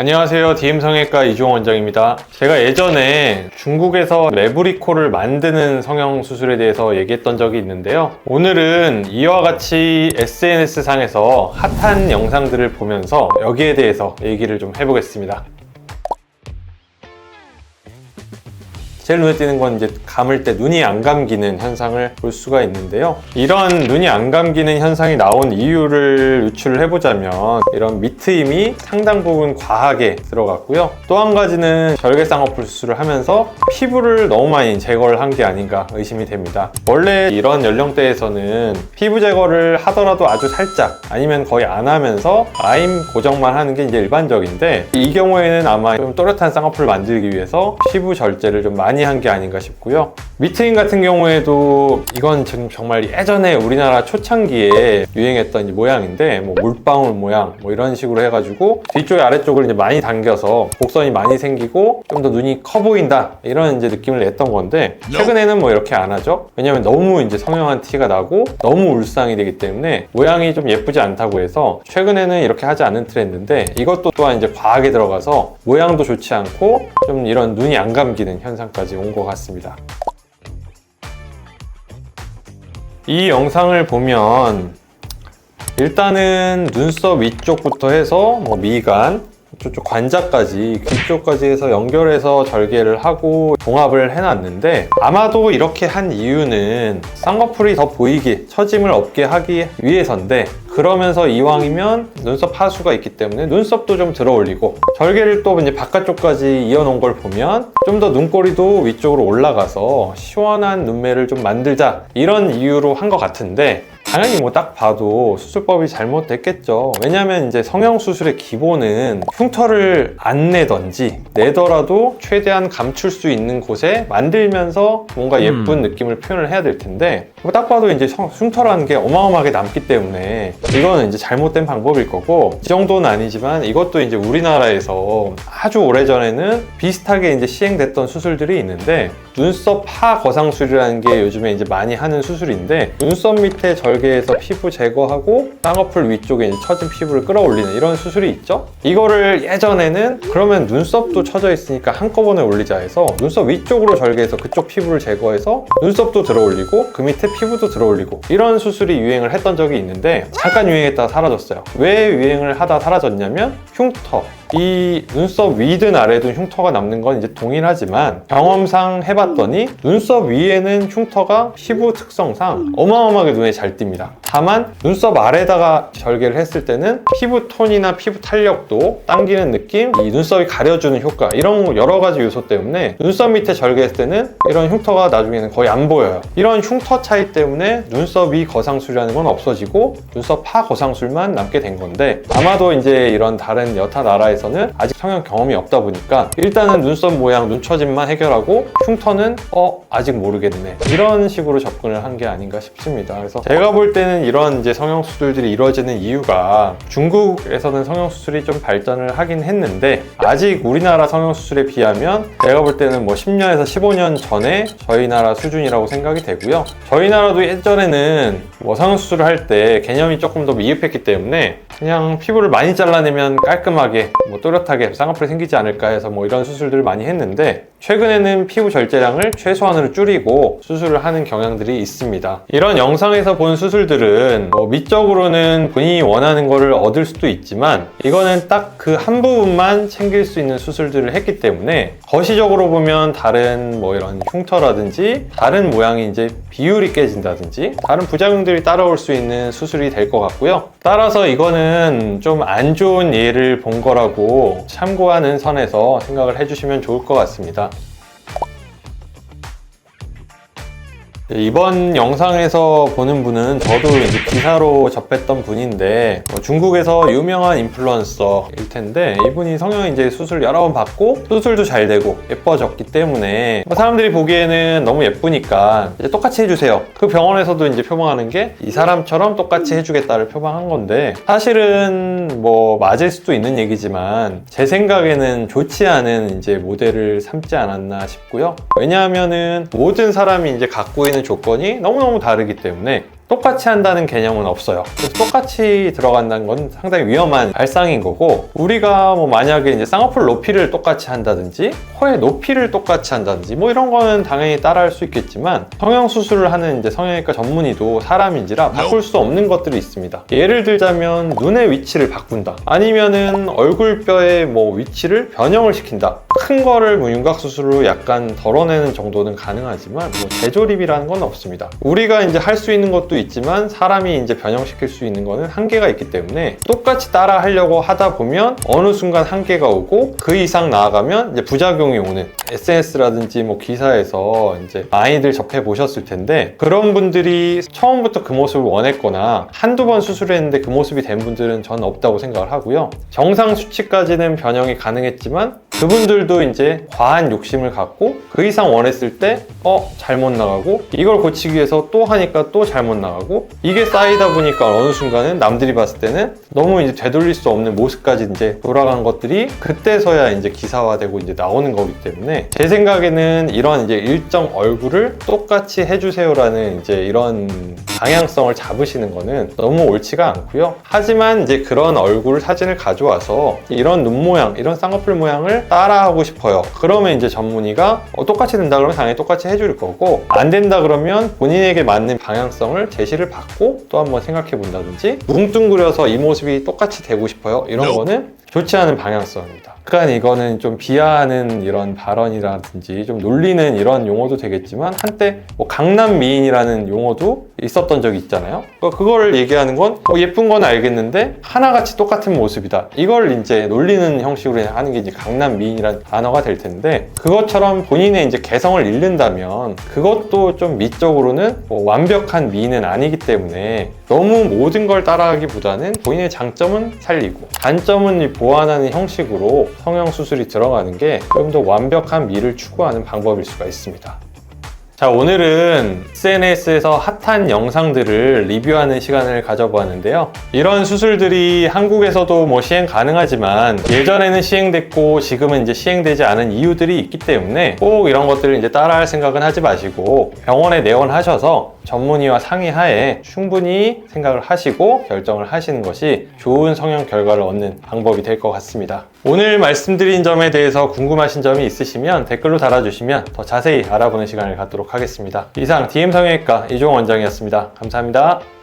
안녕하세요. 디임성형외과 이주홍 원장입니다. 제가 예전에 중국에서 레브리코를 만드는 성형 수술에 대해서 얘기했던 적이 있는데요. 오늘은 이와 같이 SNS상에서 핫한 영상들을 보면서 여기에 대해서 얘기를 좀 해보겠습니다. 제일 눈에 띄는 건 이제 감을 때 눈이 안 감기는 현상을 볼 수가 있는데요. 이런 눈이 안 감기는 현상이 나온 이유를 유출을 해보자면 이런 밑트임이 상당 부분 과하게 들어갔고요. 또 한 가지는 절개 쌍꺼풀 수술을 하면서 피부를 너무 많이 제거를 한 게 아닌가 의심이 됩니다. 원래 이런 연령대에서는 피부 제거를 하더라도 아주 살짝 아니면 거의 안 하면서 라인 고정만 하는 게 이제 일반적인데 이 경우에는 아마 좀 또렷한 쌍꺼풀을 만들기 위해서 피부 절제를 좀 많이 한 게 아닌가 싶고요. 미트인 같은 경우에도 이건 지금 정말 예전에 우리나라 초창기에 유행했던 이 모양인데 뭐 물방울 모양 뭐 이런 식으로 해가지고 뒤쪽 아래쪽을 이제 많이 당겨서 곡선이 많이 생기고 좀 더 눈이 커 보인다 이런 이제 느낌을 냈던 건데 최근에는 뭐 이렇게 안 하죠. 왜냐면 너무 이제 성형한 티가 나고 너무 울상이 되기 때문에 모양이 좀 예쁘지 않다고 해서 최근에는 이렇게 하지 않는 트렌드인데 이것도 또한 이제 과하게 들어가서 모양도 좋지 않고 좀 이런 눈이 안 감기는 현상까지 온 것 같습니다. 이 영상을 보면 일단은 눈썹 위쪽부터 해서 뭐 미간, 저쪽 관자까지 귀 쪽까지 해서 연결해서 절개를 하고 봉합을 해놨는데 아마도 이렇게 한 이유는 쌍꺼풀이 더 보이게 처짐을 없게 하기 위해서인데 그러면서 이왕이면 눈썹 하수가 있기 때문에 눈썹도 좀 들어 올리고 절개를 또 이제 바깥쪽까지 이어놓은 걸 보면 좀 더 눈꼬리도 위쪽으로 올라가서 시원한 눈매를 좀 만들자 이런 이유로 한 것 같은데 당연히 뭐 딱 봐도 수술법이 잘못됐겠죠. 왜냐면 이제 성형 수술의 기본은 흉터를 안 내던지 내더라도 최대한 감출 수 있는 곳에 만들면서 뭔가 예쁜 느낌을 표현을 해야 될 텐데 뭐 딱 봐도 이제 성- 흉터라는 게 어마어마하게 남기 때문에 이거는 이제 잘못된 방법일 거고 이 정도는 아니지만 이것도 이제 우리나라에서 아주 오래전에는 비슷하게 이제 시행됐던 수술들이 있는데 눈썹 파 거상술이라는 게 요즘에 이제 많이 하는 수술인데 눈썹 밑에 절 개해서 피부 제거하고 쌍꺼풀 위쪽에 처진 피부를 끌어올리는 이런 수술이 있죠. 이거를 예전에는 그러면 눈썹도 처져 있으니까 한꺼번에 올리자 해서 눈썹 위쪽으로 절개해서 그쪽 피부를 제거해서 눈썹도 들어올리고 그 밑에 피부도 들어올리고 이런 수술이 유행을 했던 적이 있는데 잠깐 유행했다가 사라졌어요. 왜 유행을 하다 사라졌냐면 흉터 이 눈썹 위든 아래든 흉터가 남는 건 이제 동일하지만 경험상 해봤더니 눈썹 위에는 흉터가 피부 특성상 어마어마하게 눈에 잘 띕니다. 다만 눈썹 아래다가 절개를 했을 때는 피부 톤이나 피부 탄력도 당기는 느낌, 이 눈썹이 가려주는 효과 이런 여러 가지 요소 때문에 눈썹 밑에 절개했을 때는 이런 흉터가 나중에는 거의 안 보여요. 이런 흉터 차이 때문에 눈썹 위 거상술이라는 건 없어지고 눈썹 파 거상술만 남게 된 건데 아마도 이제 이런 다른 여타 나라 에서는 아직 성형 경험이 없다 보니까 일단은 눈썹 모양, 눈처짐만 해결하고 흉터는 어 아직 모르겠네 이런 식으로 접근을 한 게 아닌가 싶습니다. 그래서 제가 볼 때는 이런 이제 성형 수술들이 이루어지는 이유가 중국에서는 성형 수술이 좀 발전을 하긴 했는데 아직 우리나라 성형 수술에 비하면 제가 볼 때는 뭐 10년에서 15년 전에 저희 나라 수준이라고 생각이 되고요. 저희 나라도 예전에는 뭐 성형 수술을 할 때 개념이 조금 더 미흡했기 때문에 그냥 피부를 많이 잘라내면 깔끔하게 뭐 또렷하게 쌍꺼풀이 생기지 않을까 해서 뭐 이런 수술들을 많이 했는데 최근에는 피부 절제량을 최소한으로 줄이고 수술을 하는 경향들이 있습니다. 이런 영상에서 본 수술들은 뭐 미적으로는 본인이 원하는 거를 얻을 수도 있지만 이거는 딱 그 한 부분만 챙길 수 있는 수술들을 했기 때문에 거시적으로 보면 다른 뭐 이런 흉터라든지 다른 모양이 이제 비율이 깨진다든지 다른 부작용들이 따라올 수 있는 수술이 될 것 같고요. 따라서 이거는 좀 안 좋은 예를 본 거라고 참고하는 선에서 생각을 해주시면 좋을 것 같습니다. 이번 영상에서 보는 분은 저도 이제 기사로 접했던 분인데 뭐 중국에서 유명한 인플루언서일 텐데 이분이 성형 이제 수술 여러 번 받고 수술도 잘 되고 예뻐졌기 때문에 뭐 사람들이 보기에는 너무 예쁘니까 똑같이 해주세요. 그 병원에서도 이제 표방하는 게 이 사람처럼 똑같이 해주겠다를 표방한 건데 사실은 뭐 맞을 수도 있는 얘기지만 제 생각에는 좋지 않은 이제 모델을 삼지 않았나 싶고요. 왜냐하면은 모든 사람이 이제 갖고 있는 조건이 너무너무 다르기 때문에 똑같이 한다는 개념은 없어요. 그래서 똑같이 들어간다는 건 상당히 위험한 발상인 거고 우리가 뭐 만약에 이제 쌍꺼풀 높이를 똑같이 한다든지 코의 높이를 똑같이 한다든지 뭐 이런 거는 당연히 따라할 수 있겠지만 성형 수술을 하는 이제 성형외과 전문의도 사람인지라 바꿀 수 없는 것들이 있습니다. 예를 들자면 눈의 위치를 바꾼다. 아니면은 얼굴뼈의 뭐 위치를 변형을 시킨다. 큰 거를 뭐 윤곽 수술로 약간 덜어내는 정도는 가능하지만 뭐 재조립이라는 건 없습니다. 우리가 이제 할 수 있는 것도 있지만 사람이 이제 변형시킬 수 있는 거는 한계가 있기 때문에 똑같이 따라 하려고 하다 보면 어느 순간 한계가 오고 그 이상 나아가면 이제 부작용이 오는 SNS라든지 뭐 기사에서 이제 많이들 접해 보셨을 텐데 그런 분들이 처음부터 그 모습을 원했거나 한두 번 수술했는데 그 모습이 된 분들은 저는 없다고 생각을 하고요. 정상 수치까지는 변형이 가능했지만 그분들도 이제 과한 욕심을 갖고 그 이상 원했을 때 어 잘못 나가고 이걸 고치기 위해서 또 하니까 또 잘못 나가고 이게 쌓이다 보니까 어느 순간은 남들이 봤을 때는 너무 이제 되돌릴 수 없는 모습까지 이제 돌아간 것들이 그때서야 이제 기사화되고 이제 나오는 거기 때문에 제 생각에는 이런 이제 일정 얼굴을 똑같이 해주세요라는 이제 이런 방향성을 잡으시는 거는 너무 옳지가 않고요. 하지만 이제 그런 얼굴 사진을 가져와서 이런 눈 모양, 이런 쌍꺼풀 모양을 따라하고 싶어요. 그러면 이제 전문의가 어, 똑같이 된다 그러면 당연히 똑같이 해줄 거고 안 된다 그러면 본인에게 맞는 방향성을 제시를 받고 또 한번 생각해 본다든지 뭉뚱그려서 이 모습 이 똑같이 되고 싶어요. 이런 거는 좋지 않은 방향성입니다. 그러니까 이거는 좀 비하하는 이런 발언이라든지 좀 놀리는 이런 용어도 되겠지만 한때 뭐 강남 미인이라는 용어도 있었던 적이 있잖아요. 그러니까 그거를 얘기하는 건 어, 예쁜 건 알겠는데 하나같이 똑같은 모습이다. 이걸 이제 놀리는 형식으로 하는 게 이제 강남 미인이라는 단어가 될 텐데 그것처럼 본인의 이제 개성을 잃는다면 그것도 좀 미적으로는 뭐 완벽한 미인은 아니기 때문에 너무 모든 걸 따라하기보다는 본인의 장점은 살리고 단점은 보완하는 형식으로 성형 수술이 들어가는 게 좀 더 완벽한 미를 추구하는 방법일 수가 있습니다. 자, 오늘은 SNS에서 핫한 영상들을 리뷰하는 시간을 가져보았는데요. 이런 수술들이 한국에서도 뭐 시행 가능하지만 예전에는 시행됐고 지금은 이제 시행되지 않은 이유들이 있기 때문에 꼭 이런 것들을 이제 따라할 생각은 하지 마시고 병원에 내원하셔서 전문의와 상의하에 충분히 생각을 하시고 결정을 하시는 것이 좋은 성형 결과를 얻는 방법이 될 것 같습니다. 오늘 말씀드린 점에 대해서 궁금하신 점이 있으시면 댓글로 달아주시면 더 자세히 알아보는 시간을 갖도록 하겠습니다. 이상 DM 성형외과 이종 원장이었습니다. 감사합니다.